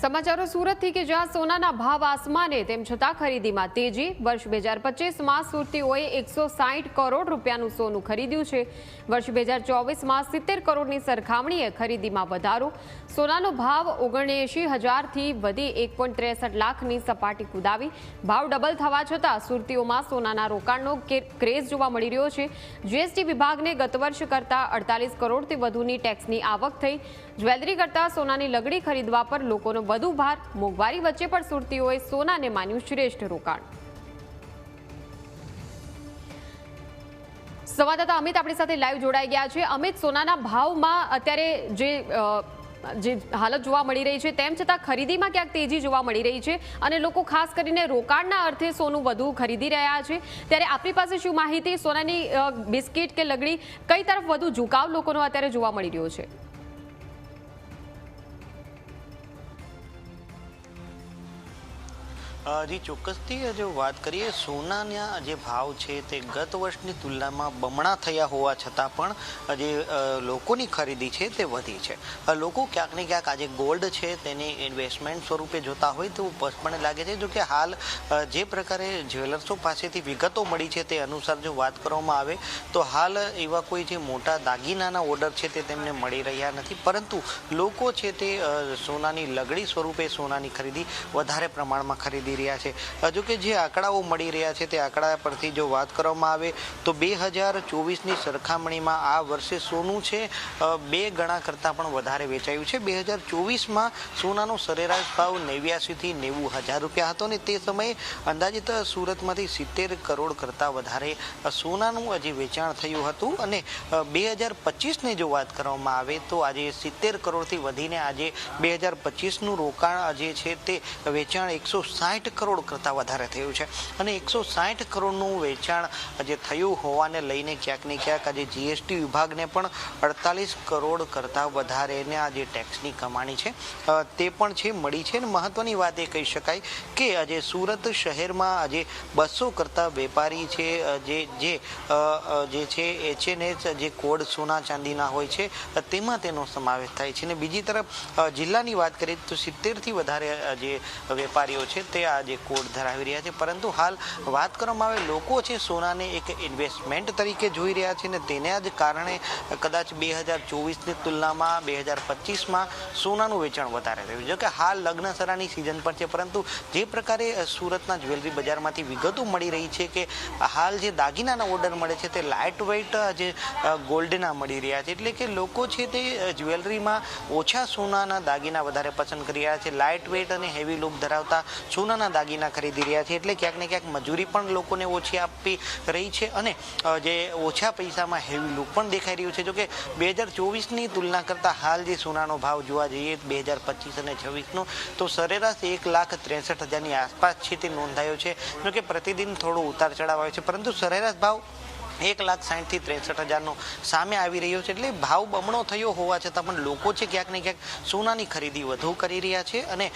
સમાચારો સુરતથી કે જ્યાં સોનાના ભાવ આસમાને, તેમ છતાં ખરીદીમાં તેજી. વર્ષ બે હજાર પચીસમાં સુરતીઓએ એકસો સાહીઠ કરોડ રૂપિયાનું સોનું ખરીદ્યું છે. વર્ષ બે હજાર ચોવીસમાં સિત્તેર કરોડની સરખામણીએ ખરીદીમાં વધારો. સોનાનો ભાવ ઓગણએંશી હજારથી વધી એક ત્રેસઠ લાખની સપાટી કુદાવી. ભાવ ડબલ થવા છતાં સુરતીઓમાં સોનાના રોકાણનો ક્રેઝ જોવા મળી રહ્યો છે. જીએસટી વિભાગને ગત વર્ષ કરતાં અડતાલીસ કરોડથી વધુની ટેક્સની આવક થઈ. જ્વેલરી કરતાં સોનાની લગડી ખરીદવા પર લોકોનો વધુ ભાર, મોંઘવારી વચ્ચે પણ સુરતીઓએ સોનાને માન્યું શ્રેષ્ઠ રોકાણ. સંવાદદાતા અમિત આપણી સાથે લાઈવ જોડાઈ ગયા છે. અમિત, સોનાના ભાવમાં અત્યારે જે જે હાલત જોવા મળી રહી છે, તેમ છતાં ખરીદીમાં ક્યાંક તેજી જોવા મળી રહી છે અને લોકો ખાસ કરીને રોકાણના અર્થે સોનું વધુ ખરીદી રહ્યા છે. ત્યારે આપણી પાસે શું માહિતી? સોનાની બિસ્કિટ કે લગડી કઈ તરફ વધુ ઝુકાવ લોકોનો અત્યારે જોવા મળી રહ્યો છે? જી, ચોક્કસથી જો વાત કરીએ, સોનાના જે ભાવ છે તે ગત વર્ષની તુલનામાં બમણા થયા હોવા છતાં પણ જે લોકોની ખરીદી છે તે વધી છે. લોકો ક્યાંક ને ક્યાંક આજે ગોલ્ડ છે તેની ઇન્વેસ્ટમેન્ટ સ્વરૂપે જોતા હોય તેવું સ્પષ્ટપણે લાગે છે. જો કે હાલ જે પ્રકારે જ્વેલર્સો પાસેથી વિગતો મળી છે તે અનુસાર જો વાત કરવામાં આવે, તો હાલ એવા કોઈ જે મોટા દાગીનાના ઓર્ડર છે તે તેમને મળી રહ્યા નથી. પરંતુ લોકો છે તે સોનાની લગડી સ્વરૂપે સોનાની ખરીદી વધારે પ્રમાણમાં ખરીદી રહ્યા છે. હજુ કે જે આંકડાઓ મળી રહ્યા છે તે આંકડા પરથી જો વાત કરવામાં આવે તો બે હજાર ચોવીસની સરખામણીમાં આ વર્ષે સોનું છે બે ગણા કરતાં પણ વધારે વેચાયું છે. બે હજાર ચોવીસમાં સોનાનો સરેરાશ ભાવ નેવ્યાસીથી નેવું હજાર રૂપિયા હતો ને તે સમયે અંદાજિત સુરતમાંથી સિત્તેર કરોડ કરતાં વધારે સોનાનું હજી વેચાણ થયું હતું. અને બે હજાર પચીસની જો વાત કરવામાં આવે તો આજે સિત્તેર કરોડથી વધીને આજે બે હજાર પચીસનું રોકાણ જે છે તે વેચાણ એકસો સાઠ કરોડ કરતાં વધારે થયું છે. અને એકસો સાઠ કરોડનું વેચાણ જે થયું હોવાને લઈને ક્યાંક ને ક્યાંક આજે જીએસટી વિભાગને પણ અડતાલીસ કરોડ કરતાં વધારેને આ જે ટેક્સની કમાણી છે તે પણ છે, મળી છે. અને મહત્વની વાત એ કહી શકાય કે આજે સુરત શહેરમાં આજે બસો કરતાં વેપારી છે જે જે જે છે એચએનએચ જે કોડ સોના ચાંદીના હોય છે તેમાં તેનો સમાવેશ થાય છે. અને બીજી તરફ જિલ્લાની વાત કરીએ તો સિત્તેરથી વધારે જે વેપારીઓ છે, તે આ જે કોડ ધરાવી રહ્યા છે. પરંતુ હાલ વાત કરવામાં આવે, લોકો છે સોનાને એક ઇન્વેસ્ટમેન્ટ તરીકે જોઈ રહ્યા છે ને તેના જ કારણે કદાચ બે હજાર ચોવીસની તુલનામાં બે હજાર પચીસમાં સોનાનું વેચાણ વધારે થયું જો કે હાલ લગ્નસરાની સિઝન પણ છે, પરંતુ જે પ્રકારે સુરતના જ્વેલરી બજારમાંથી વિગતો મળી રહી છે કે હાલ જે દાગીનાના ઓર્ડર મળે છે તે લાઇટ વેઇટ જે ગોલ્ડના મળી રહ્યા છે. એટલે કે લોકો છે તે જ્વેલરીમાં ઓછા સોનાના દાગીના વધારે પસંદ કરી રહ્યા છે. લાઇટ વેઇટ અને હેવી લુક ધરાવતા સોનાના દાગીના ખરીદી રહ્યા છે એટલે ક્યાંક ને ક્યાંક મજૂરી પણ લોકોને ઓછી આપવી રહી છે અને જે ઓછા પૈસામાં હેવી લુક પણ દેખાઈ રહ્યું છે. જોકે બે હજાર ચોવીસની તુલના કરતાં હાલ જે સોનાનો ભાવ જોવા જઈએ, બે હજાર પચીસ અને છવ્વીસનો, તો સરેરાશ એક લાખ ત્રેસઠ હજારની આસપાસ છે તે નોંધાયો છે. જોકે પ્રતિદિન થોડો ઉતાર ચઢાવ આવે છે. પરંતુ સરેરાશ ભાવ એક લાખ સાહીઠથી ત્રેસઠ હજારનો સામે આવી રહ્યો છે. એટલે ભાવ બમણો થયો હોવા છતાં પણ લોકો છે ક્યાંક ને ક્યાંક સોનાની ખરીદી વધુ કરી રહ્યા છે અને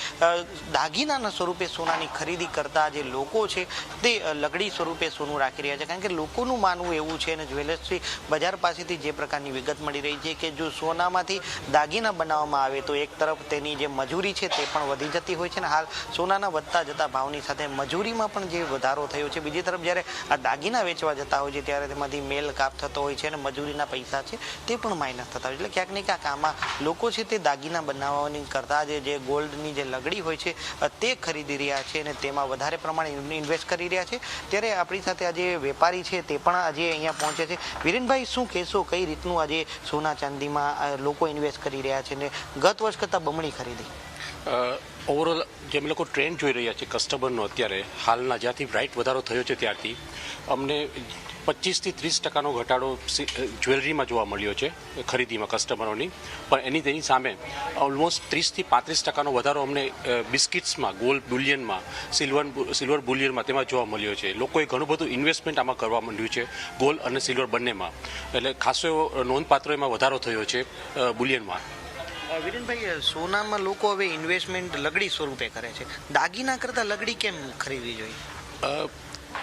દાગીનાના સ્વરૂપે સોનાની ખરીદી કરતા જે લોકો છે તે લગડી સ્વરૂપે સોનું રાખી રહ્યા છે. કારણ કે લોકોનું માનવું એવું છે અને જ્વેલર્સથી બજાર પાસેથી જે પ્રકારની વિગત મળી રહી છે કે જો સોનામાંથી દાગીના બનાવવામાં આવે તો એક તરફ તેની જે મજૂરી છે તે પણ વધી જતી હોય છે અને હાલ સોનાના વધતા જતા ભાવની સાથે મજૂરીમાં પણ જે વધારો થયો છે. બીજી તરફ જ્યારે આ દાગીના વેચવા જતા હોય છે, ત્યારે તેમાંથી મેલ કાપ થતો હોય છે અને મજૂરીના પૈસા છે તે પણ માઇનસ થતા હોય એટલે ક્યાંક ને ક્યાંક આમાં લોકો છે તે દાગીના બનાવવાની કરતાં જે જે ગોલ્ડની જે લગડી હોય છે તે ખરીદી રહ્યા છે અને તેમાં વધારે પ્રમાણે ઇન્વેસ્ટ કરી રહ્યા છે. ત્યારે આપણી સાથે આજે વેપારી છે તે પણ આજે અહીંયા પહોંચે છે. વિરેનભાઈ, શું કહેશો? કઈ રીતનું આજે સોના ચાંદીમાં લોકો ઇન્વેસ્ટ કરી રહ્યા છે ને ગત વર્ષ કરતાં બમણી ખરીદી? ઓવરઓલ જેમ લોકો ટ્રેન્ડ જોઈ રહ્યા છે કસ્ટમરનો અત્યારે, હાલના જ્યાંથી રાઇટ વધારો થયો છે ત્યારથી, અમને પચીસથી ત્રીસ ટકાનો ઘટાડો જ્વેલરીમાં જોવા મળ્યો છે, ખરીદીમાં કસ્ટમરોની પણ એની તેની સામે ઓલમોસ્ટ ત્રીસથી પાંત્રીસ ટકાનો વધારો અમને બિસ્કિટ્સમાં, ગોલ્ડ બુલિયનમાં સિલ્વર સિલ્વર બુલિયનમાં તેમાં જોવા મળ્યો છે. લોકોએ ઘણું બધું ઇન્વેસ્ટમેન્ટ આમાં કરવા માંડ્યું છે, ગોલ્ડ અને સિલ્વર બંનેમાં. એટલે ખાસો એવો નોંધપાત્ર એમાં વધારો થયો છે બુલિયનમાં. વિરેનભાઈ સોનામાં લોકો હવે ઇન્વેસ્ટમેન્ટ લગડી સ્વરૂપે કરે છે. દાગીના કરતાં લગડી કેમ ખરીદવી જોઈએ?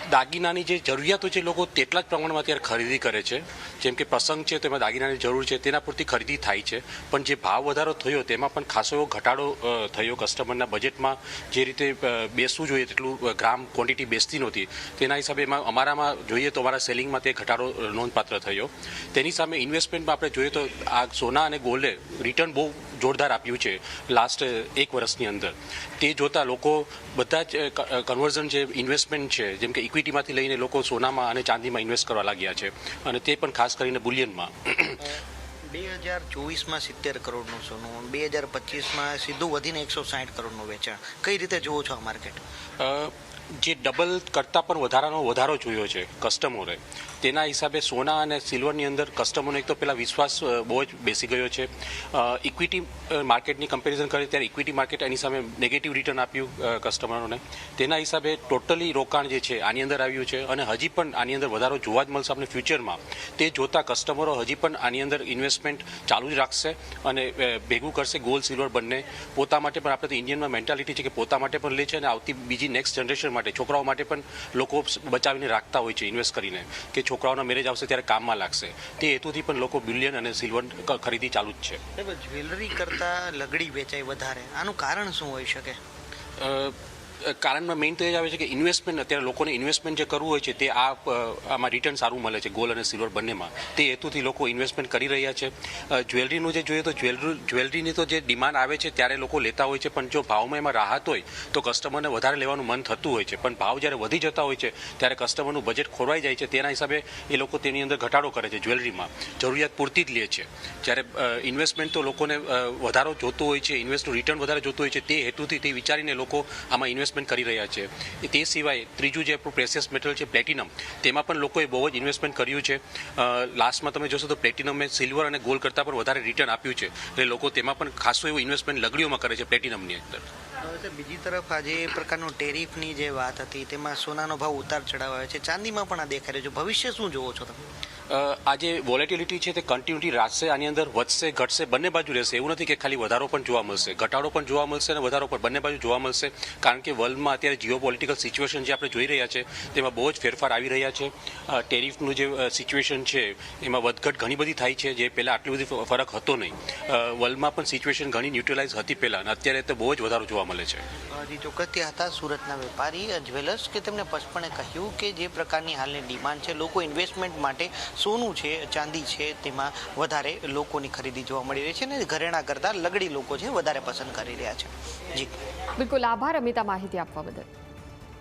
દાગીનાની જે જરૂરિયાતો છે લોકો તેટલા જ પ્રમાણમાં અત્યારે ખરીદી કરે છે. જેમ કે પ્રસંગ છે, તેમાં દાગીનાની જરૂર છે, તેના પૂરતી ખરીદી થાય છે. પણ જે ભાવ વધારો થયો, તેમાં પણ ખાસો એવો ઘટાડો થયો કસ્ટમરના બજેટમાં. જે રીતે બેસવું જોઈએ તેટલું ગ્રામ ક્વોન્ટિટી બેસતી નહોતી. તેના હિસાબે એમાં, અમારામાં જોઈએ તો અમારા સેલિંગમાં તે ઘટાડો નોંધપાત્ર થયો. તેની સામે ઇન્વેસ્ટમેન્ટમાં આપણે જોઈએ તો આ સોના અને ગોલ્ડે રિટર્ન બહુ જોરદાર આપ્યું છે લાસ્ટ, એક વર્ષની અંદર. તે જોતા લોકો બધા જ કન્વર્ઝન જે ઇન્વેસ્ટમેન્ટ છે, જેમ કે ઇક્વિટીમાંથી લઈને લોકો સોનામાં અને ચાંદીમાં ઇન્વેસ્ટ કરવા લાગ્યા છે. અને તે પણ ખાસ કરીને બુલિયનમાં. બે હજાર ચોવીસમાં સિત્તેર કરોડનું સોનું બે હજાર પચીસમાં સીધું વધીને એકસો સાઠ કરોડનું વેચાણ. કઈ રીતે જુઓ છો આ માર્કેટ? જે ડબલ કરતાં પણ વધારાનો વધારો જોયો છે કસ્ટમરે તેના હિસાબે સોના અને સિલ્વરની અંદર કસ્ટમરનો એક તો પેલા વિશ્વાસ બહુ જ બેસી ગયો છે. ઇક્વિટી માર્કેટની કમ્પેરિઝન કરીએ ત્યારે ઇક્વિટી માર્કેટ એની સામે નેગેટિવ રિટર્ન આપ્યું કસ્ટમરોને તેના હિસાબે ટોટલી રોકાણ જે છે આની અંદર આવ્યું છે અને હજી પણ આની અંદર વધારો જોવા જ મળશે આપણે ફ્યુચરમાં તે જોતા કસ્ટમરો હજી પણ આની અંદર ઇન્વેસ્ટમેન્ટ ચાલુ જ રાખશે અને ભેગું કરશે ગોલ્ડ સિલ્વર બંને. પોતા માટે પણ આપણે તો ઇન્ડિયનમાં મેન્ટાલિટી છે કે પોતા માટે પણ લે છે અને આવતી બીજી નેક્સ્ટ જનરેશન માટે, છોકરાઓ માટે પણ લોકો બચાવીને રાખતા હોય છે ઇન્વેસ્ટ કરીને. કે છોકરાઓના મેરેજ આવશે ત્યારે કામમાં લાગશે. તે હેતુથી પણ લોકો બિલિયન અને સિલ્વર ખરીદી ચાલુ જ છે. જ્વેલરી કરતાં લગડી વેચાય વધારે. આનું કારણ શું હોઈ શકે? કારણમાં મેઇન તો એ જ આવે છે કે ઇન્વેસ્ટમેન્ટ અત્યારે લોકોને ઇન્વેસ્ટમેન્ટ જે કરવું હોય છે, તે આ આમાં રિટર્ન સારું મળે છે ગોલ્ડ અને સિલ્વર બંનેમાં. તે હેતુથી લોકો ઇન્વેસ્ટમેન્ટ કરી રહ્યા છે. જ્વેલરીનું જે જોઈએ તો જ્વેલરી જ્વેલરીની તો જે ડિમાન્ડ આવે છે, ત્યારે લોકો લેતા હોય છે, પણ જો ભાવમાં એમાં રાહત હોય, તો કસ્ટમરને વધારે લેવાનું મન થતું હોય છે. પણ ભાવ જ્યારે વધી જતા હોય છે, ત્યારે કસ્ટમરનું બજેટ ખોરવાઈ જાય છે. તેના હિસાબે એ લોકો તેની અંદર ઘટાડો કરે છે જ્વેલરીમાં જરૂરિયાત પૂરતી જ લે છે. જ્યારે ઇન્વેસ્ટમેન્ટ તો લોકોને વધારો જોતું હોય છે ઇન્વેસ્ટનું રિટર્ન વધારે જોતું હોય છે, તે હેતુથી તે વિચારીને લોકો આમાં ઇન્વેસ્ટમેન્ટ કરી રહ્યા છે. તે સિવાય ત્રીજું જે આપણું પ્રેસિયસ મેટલ છે પ્લેટિનમ તેમાં પણ લોકોએ બહુ જ ઇન્વેસ્ટમેન્ટ કર્યું છે. લાસ્ટમાં તમે જોશો તો પ્લેટિનમે સિલ્વર અને ગોલ્ડ કરતાં પણ વધારે રિટર્ન આપ્યું છે. એટલે લોકો તેમાં પણ ખાસું એવું ઇન્વેસ્ટમેન્ટ લગડીઓમાં કરે છે પ્લેટિનમની અંદર. બીજી તરફ આજે એ પ્રકારનું ટેરિફની જે વાત હતી, તેમાં સોનાનો ભાવ ઉતાર ચઢાવ આવે છે. ચાંદીમાં પણ આ દેખાઈ રહ્યો છે. ભવિષ્ય શું જોવો છો તમે? આ જે વોલેટિલિટી છે તે કન્ટિન્યુટી રાખશે, આની અંદર વધશે, ઘટશે, બંને બાજુ રહેશે. એવું નથી કે ખાલી વધારો પણ જોવા મળશે. ઘટાડો પણ જોવા મળશે અને વધારો પણ બંને બાજુ જોવા મળશે. કારણ કે વર્લ્ડમાં અત્યારે જીઓ પોલિટિકલ સિચ્યુએશન જે આપણે જોઈ રહ્યા છે, તેમાં બહુ જ ફેરફાર આવી રહ્યા છે. ટેરિફનું જે સિચ્યુએશન છે, એમાં વધઘટ ઘણી બધી થાય છે, જે પહેલાં આટલી બધી ફરક હતો નહીં. વર્લ્ડમાં પણ સિચ્યુએશન ઘણી ન્યુટ્રલાઇઝ હતી પહેલાં અને અત્યારે તો બહુ જ વધારો જોવા મળે છે. હજી ચોક્કસથી હતા સુરતના વેપારી જ્વેલર્સ કે તેમણે સ્પષ્ટપણે કહ્યું કે જે પ્રકારની હાલની ડિમાન્ડ છે, લોકો ઇન્વેસ્ટમેન્ટ માટે સોનું છે, ચાંદી છે, તેમાં વધારે લોકોની ખરીદી જોવા મળી રહી છે અને ઘરેણા કરતાં લગડી લોકો છે, વધારે પસંદ કરી રહ્યા છે. જી. બિલકુલ આભાર, અમિતા માહિતી આપવા બદલ.